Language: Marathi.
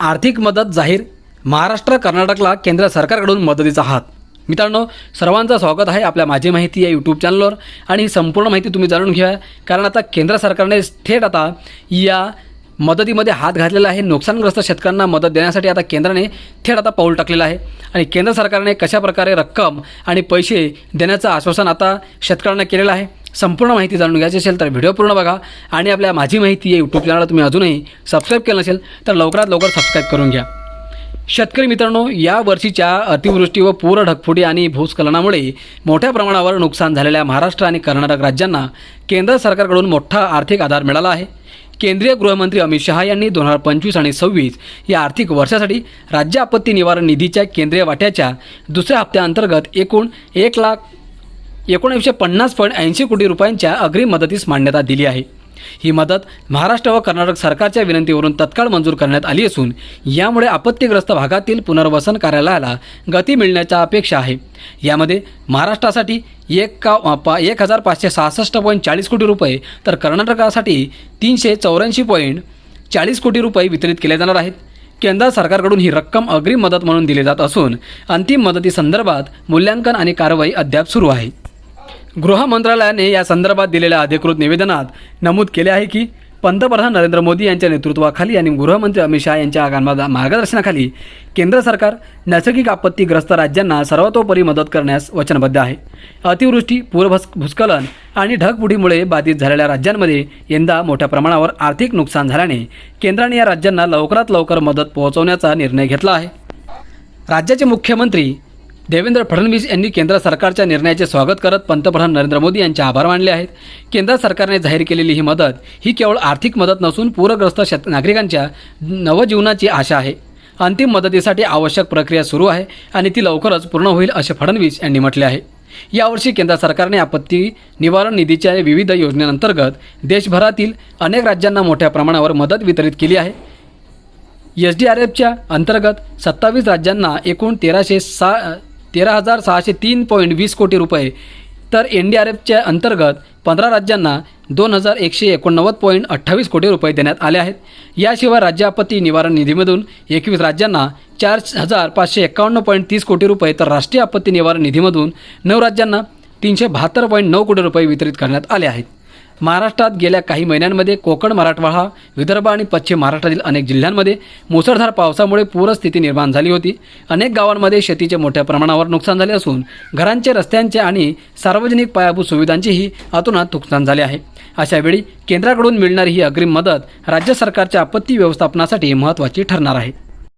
आर्थिक मदत जाहीर महाराष्ट्र कर्नाटकला केंद्र सरकारकडून मदतीचा हात. मित्रांनो सर्वांचं स्वागत आहे आपल्या माझी माहिती या यूट्यूब चॅनलवर आणि ही संपूर्ण माहिती तुम्ही जाणून घ्या कारण आता केंद्र सरकारने थेट आता या मदतीमध्ये हात घातलेला आहे. नुकसानग्रस्त शेतकऱ्यांना मदत देण्यासाठी आता केंद्राने थेट आता पाऊल टाकलेलं आहे. आणि केंद्र सरकारने कशाप्रकारे रक्कम आणि पैसे देण्याचं आश्वासन आता शेतकऱ्यांना केलेलं आहे? संपूर्ण माहिती जाणून घ्यायची असेल तर व्हिडिओ पूर्ण बघा आणि आपल्या माझी माहिती या यूट्यूब चॅनलला तुम्ही अजूनही सबस्क्राईब केलं नसेल तर लवकरात लवकर सबस्क्राईब करून घ्या. शेतकरी मित्रांनो या वर्षीच्या अतिवृष्टी व पूर ढगफुटी आणि भूस्खलनामुळे मोठ्या प्रमाणावर नुकसान झालेल्या महाराष्ट्र आणि कर्नाटक राज्यांना केंद्र सरकारकडून मोठा आर्थिक आधार मिळाला आहे. केंद्रीय गृहमंत्री अमित शहा यांनी दोन हजार पंचवीस आणि सव्वीस या आर्थिक वर्षासाठी राज्य आपत्ती निवारण निधीच्या केंद्रीय वाट्याच्या दुसऱ्या हप्त्याअंतर्गत एकूण एक लाख एकोणीसशे पन्नास पॉईंट ऐंशी कोटी रुपयांच्या अग्रिम मदतीस मान्यता दिली आहे. ही मदत महाराष्ट्र व कर्नाटक सरकारच्या विनंतीवरून तत्काळ मंजूर करण्यात आली असून यामुळे आपत्तीग्रस्त भागातील पुनर्वसन कार्यालयाला गती मिळण्याच्या अपेक्षा आहे. यामध्ये महाराष्ट्रासाठी एक का पा एक हजार पाचशे सहासष्ट पॉईंट चाळीस कोटी रुपये तर कर्नाटकासाठी तीनशे चौऱ्याऐंशी पॉईंट चाळीस कोटी रुपये वितरित केले जाणार आहेत. केंद्र सरकारकडून ही रक्कम अग्रिम मदत म्हणून दिली जात असून अंतिम मदतीसंदर्भात मूल्यांकन आणि कारवाई अद्याप सुरू आहे. गृह मंत्रालयाने या संदर्भात दिलेल्या अधिकृत निवेदनात नमूद केले आहे की पंतप्रधान नरेंद्र मोदी यांच्या नेतृत्वाखाली आणि गृहमंत्री अमित शहा यांच्या मार्गदर्शनाखाली केंद्र सरकार नैसर्गिक आपत्तीग्रस्त राज्यांना सर्वतोपरी मदत करण्यास वचनबद्ध आहे. अतिवृष्टी पूरभस भूस्खलन आणि ढगबुडीमुळे बाधित झालेल्या राज्यांमध्ये यंदा मोठ्या प्रमाणावर आर्थिक नुकसान झाल्याने केंद्राने या राज्यांना लवकरात लवकर मदत पोहोचवण्याचा निर्णय घेतला आहे. राज्याचे मुख्यमंत्री देवेंद्र फडणवीस यांनी केंद्र सरकारच्या निर्णयाचे स्वागत करत पंतप्रधान नरेंद्र मोदी यांचे आभार मानले आहेत. केंद्र सरकारने जाहीर केलेली ही मदत ही केवळ आर्थिक मदत नसून पूरग्रस्त शेत नागरिकांच्या नवजीवनाची आशा आहे. अंतिम मदतीसाठी आवश्यक प्रक्रिया सुरू आहे आणि ती लवकरच पूर्ण होईल असे फडणवीस यांनी म्हटले आहे. यावर्षी केंद्र सरकारने आपत्ती निवारण निधीच्या विविध योजनेअंतर्गत देशभरातील अनेक राज्यांना मोठ्या प्रमाणावर मदत वितरित केली आहे. एस डी आर एफच्या अंतर्गत सत्तावीस राज्यांना एकूण तेराशे सा तेरा हजार सहाशे तीन पॉईंट वीस कोटी रुपये. तर एन डी आर एफच्या अंतर्गत पंधरा राज्यांना दोन हजार एकशे एकोणनव्वद पॉईंट अठ्ठावीस कोटी रुपये देण्यात आले आहेत. याशिवाय राज्य आपत्ती निवारण निधीमधून एकवीस राज्यांना चार हजार पाचशे एकावन्न पॉईंट तीस कोटी रुपये तर राष्ट्रीय आपत्ती निवारण निधीमधून नऊ राज्यांना तीनशे बहात्तर पॉईंट नऊ कोटी रुपये वितरित करण्यात आले आहेत. महाराष्ट्रात गेल्या काही महिन्यांमध्ये कोकण मराठवाडा विदर्भ आणि पश्चिम महाराष्ट्रातील अनेक जिल्ह्यांमध्ये मुसळधार पावसामुळे पूरस्थिती निर्माण झाली होती. अनेक गावांमध्ये शेतीचे मोठ्या प्रमाणावर नुकसान झाले असून घरांचे रस्त्यांचे आणि सार्वजनिक पायाभूत सुविधांचेही अतोनात नुकसान झाले आहे. अशावेळी केंद्राकडून मिळणारी ही अग्रिम मदत राज्य सरकारच्या आपत्ती व्यवस्थापनासाठी महत्त्वाची ठरणार आहे.